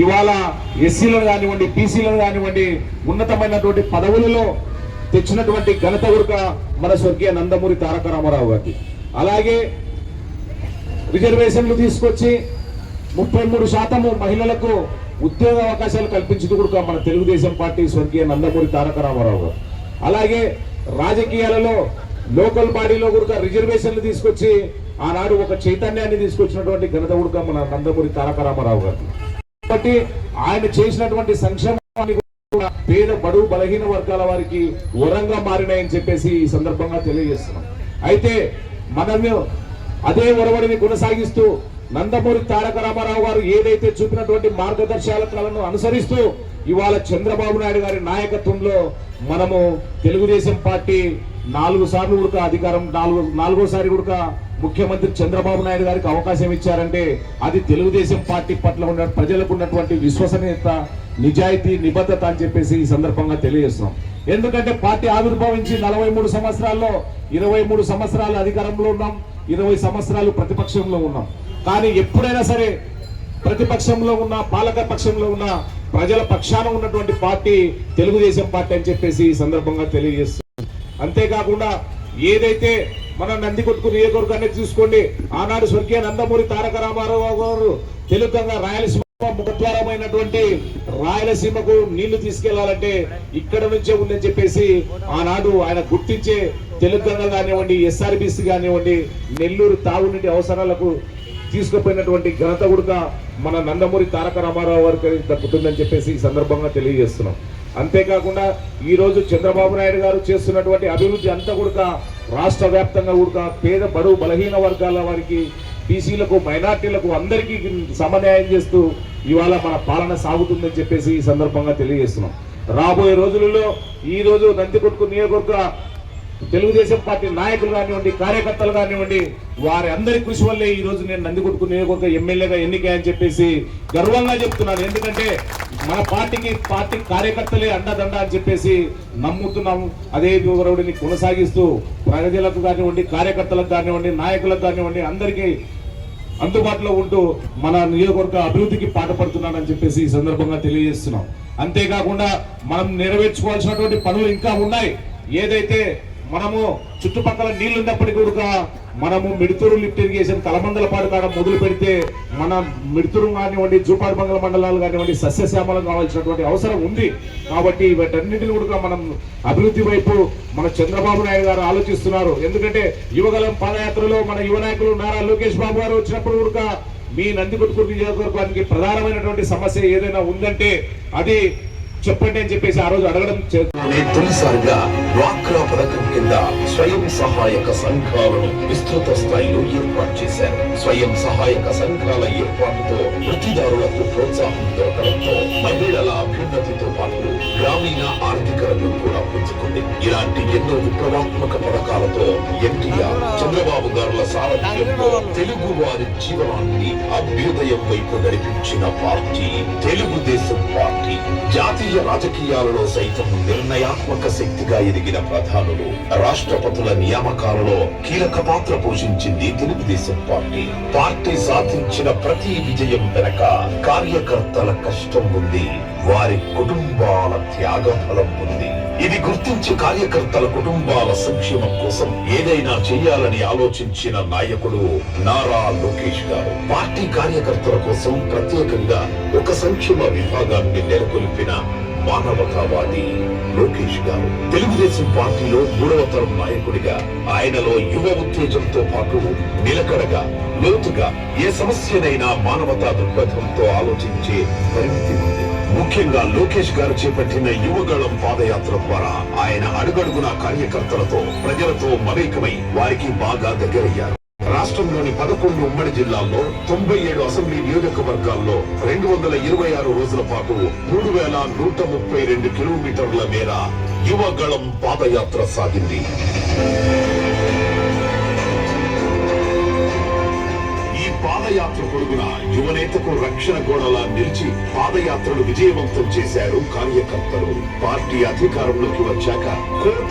ఇవాళ ఎస్సీలను కానివ్వండి బీసీలను కానివ్వండి ఉన్నతమైనటువంటి పదవులలో తెచ్చినటువంటి ఘనత గురుక మన స్వర్గీయ నందమూరి తారక రామారావు గారికి. అలాగే రిజర్వేషన్లు తీసుకొచ్చి ముప్పై మూడు శాతము మహిళలకు ఉద్యోగ అవకాశాలు కల్పించింది కూడా మన తెలుగుదేశం పార్టీ స్వర్గీయ నందమూరి తారక రామారావు గారు. అలాగే రాజకీయాలలో లోకల్ బాడీలో కూడా రిజర్వేషన్లు తీసుకొచ్చి ఆనాడు ఒక చైతన్యాన్ని తీసుకొచ్చినటువంటి ఘనత కూడా మన నందమూరి తారక రామారావు గారు కాబట్టి ఆయన చేసినటువంటి సంక్షేమాన్ని పేద బడుగు బలహీన వర్గాల వారికి వరంగా మారినాయని చెప్పేసి ఈ సందర్భంగా తెలియజేస్తున్నాం. అయితే మనము అదే ఒరవడిని కొనసాగిస్తూ నందమూరి తారక రామారావు గారు ఏదైతే చూపినటువంటి మార్గదర్శకాలను అనుసరిస్తూ ఇవాళ చంద్రబాబు నాయుడు గారి నాయకత్వంలో మనము తెలుగుదేశం పార్టీ నాలుగు సార్లు కూడా అధికారం నాలుగు నాలుగోసారి కూడా ముఖ్యమంత్రి చంద్రబాబు నాయుడు గారికి అవకాశం ఇచ్చారంటే అది తెలుగుదేశం పార్టీ పట్ల ఉన్న ప్రజలకు ఉన్నటువంటి విశ్వసనీయత నిజాయితీ నిబద్ధత అని చెప్పేసి ఈ సందర్భంగా తెలియజేస్తున్నాం. ఎందుకంటే పార్టీ ఆవిర్భవించి నలభై మూడు సంవత్సరాల్లో ఇరవై మూడు సంవత్సరాలు అధికారంలో ఉన్నాం ఇరవై సంవత్సరాలు ప్రతిపక్షంలో ఉన్నాం. కానీ ఎప్పుడైనా సరే ప్రతిపక్షంలో ఉన్న పాలక పక్షంలో ఉన్న ప్రజల పక్షాన ఉన్నటువంటి పార్టీ తెలుగుదేశం పార్టీ అని చెప్పేసి ఈ సందర్భంగా తెలియజేస్తుంది అంతేకాకుండా ఏదైతే మన నందికొట్టుకు నియోజకవర్గాన్ని చూసుకోండి ఆనాడు స్వర్గీయ నందమూరి తారక రామారావు గారు తెలుగంగా రాయలసీమ ముఖద్వారమైనటువంటి రాయలసీమకు నీళ్ళు తీసుకెళ్ళాలంటే ఇక్కడ నుంచే ఉందని చెప్పేసి ఆనాడు ఆయన గుర్తించే తెలుగంగ కానివ్వండి ఎస్ఆర్బిసి కానివ్వండి నెల్లూరు తాగునీటి అవసరాలకు తీసుకుపోయినటువంటి ఘనత కూడా మన నందమూరి తారక రామారావు గారికి దక్కుతుందని చెప్పేసి ఈ సందర్భంగా తెలియజేస్తున్నాం. అంతేకాకుండా ఈరోజు చంద్రబాబు నాయుడు గారు చేస్తున్నటువంటి అభివృద్ధి అంతా కూడా రాష్ట్ర వ్యాప్తంగా కూడా పేద బడుగు బలహీన వర్గాల వారికి బీసీలకు మైనార్టీలకు అందరికీ సమన్యాయం చేస్తూ ఇవాళ మన పాలన సాగుతుందని చెప్పేసి ఈ సందర్భంగా తెలియజేస్తున్నాం. రాబోయే రోజులలో ఈరోజు రోజు నందికొట్కు నియోజకవర్గ తెలుగుదేశం పార్టీ నాయకులు కానివ్వండి కార్యకర్తలు కానివ్వండి వారి అందరి కృషి వల్లే ఈ రోజు నేను నందికొట్కు నియోజకవర్గ ఎమ్మెల్యేగా ఎన్నికని చెప్పేసి గర్వంగా చెప్తున్నాను. ఎందుకంటే మన పార్టీకి పార్టీ కార్యకర్తలే అండదండ అని చెప్పేసి నమ్ముతున్నాము. అదే వివరవుడిని కొనసాగిస్తూ ప్రజలకు కానివ్వండి కార్యకర్తలకు కానివ్వండి నాయకులకు కానివ్వండి అందరికీ అందుబాటులో ఉంటూ మన నియోజకవర్గ అభివృద్ధికి పాటుపడుతున్నానని చెప్పేసి ఈ సందర్భంగా తెలియజేస్తున్నాం. అంతేకాకుండా మనం నెరవేర్చుకోవాల్సినటువంటి పనులు ఇంకా ఉన్నాయి. ఏదైతే మనము చుట్టుపక్కల నీళ్ళున్నప్పటికీ కూడా మనము మిడుతూరు లిఫ్ట్ ఇరిగేషన్ కలమందలపాడు కాడ మొదలు పెడితే మన మిడుతూరు కానివ్వండి జూపాడు బంగళ మండలాలు కానివ్వండి సస్యశ్యామలం కావాల్సినటువంటి అవసరం ఉంది. కాబట్టి వీటన్నింటిని కూడా మనం అభివృద్ధి వైపు మన చంద్రబాబు నాయుడు గారు ఆలోచిస్తున్నారు. ఎందుకంటే యువగలం పాదయాత్రలో మన యువ నాయకులు నారా లోకేష్ బాబు గారు వచ్చినప్పుడు కూడా మీ నందికొట్టుకూరు నియోజకవర్గానికి ప్రధానమైనటువంటి సమస్య ఏదైనా ఉందంటే అది చెప్పండి అని చెప్పేసి ఆ రోజు అడగడం తొలిసారిగా డ్వాక్రా పథకం కింద స్వయం సహాయక సంఘాలను విస్తృత స్థాయిలో ఏర్పాటు చేశారు. స్వయం సహాయక సంఘాల ఏర్పాటుతో వృత్తిదారులకు ప్రోత్సాహం దొరకడంతో మహిళల అభ్యున్నతితో పాటు గ్రామీణ ఆర్థిక రంగం కూడా పుంజుకుంది ఇలాంటి ఎన్నో విప్లవాత్మక పథకాలతో ఎన్టీఆర్ చంద్రబాబు గారుల సారథ్యంలో తెలుగు వారి జీవనాన్ని అభ్యుదయం వైపు నడిపించిన పార్టీ తెలుగుదేశం పార్టీ జాతీయ రాజకీయాలలో సైతం నిర్ణయాత్మక శక్తిగా ఎదిగిన ప్రధానులు రాష్ట్రపతుల నియామకాలలో కీలక పాత్ర పోషించింది తెలుగుదేశం పార్టీ పార్టీ సాధించిన ప్రతి విజయం వెనక కార్యకర్తల కష్టం ఉంది. వారి కుటుంబాల త్యాగ ఫలం ఉంది. ఇది గుర్తించి కార్యకర్తల కుటుంబాల సంక్షేమం కోసం ఏదైనా చేయాలని ఆలోచించిన నాయకుడు నారా లోకేష్ గారు. పార్టీ కార్యకర్తల కోసం ప్రత్యేకంగా ఒక సంక్షేమ విభాగాన్ని నెలకొల్పిన మానవతావాది లోకేష్ గారు. తెలుగుదేశం పార్టీలో మూడవ తరం నాయకుడిగా ఆయనలో యువ ఉత్తేజంతో పాటు నిలకడగా లోతుగా ఏ సమస్యనైనా మానవతా దృక్పథంతో ఆలోచించే పరిమితి ఉంది. ముఖ్యంగా లోకేష్ గారు చేపట్టిన యువగళం పాదయాత్ర ద్వారా ఆయన అడుగడుగున కార్యకర్తలతో ప్రజలతో మమేకమై వారికి బాగా దగ్గరయ్యారు. రాష్ట్రంలోని పదకొండు ఉమ్మడి జిల్లాల్లో తొంభై ఏడు అసెంబ్లీ నియోజకవర్గాల్లో రెండు వందల ఇరవై ఆరు రోజుల పాటు మూడు వేల నూట ముప్పై రెండు కిలోమీటర్ల మేర యువగళం పాదయాత్ర సాగింది. ఈ పాదయాత్ర పొడుగున యువనేతకు రక్షణ గోడలా నిలిచి పాదయాత్రను విజయవంతం చేశారు కార్యకర్తలు. పార్టీ అధికారంలోకి వచ్చాక కోటి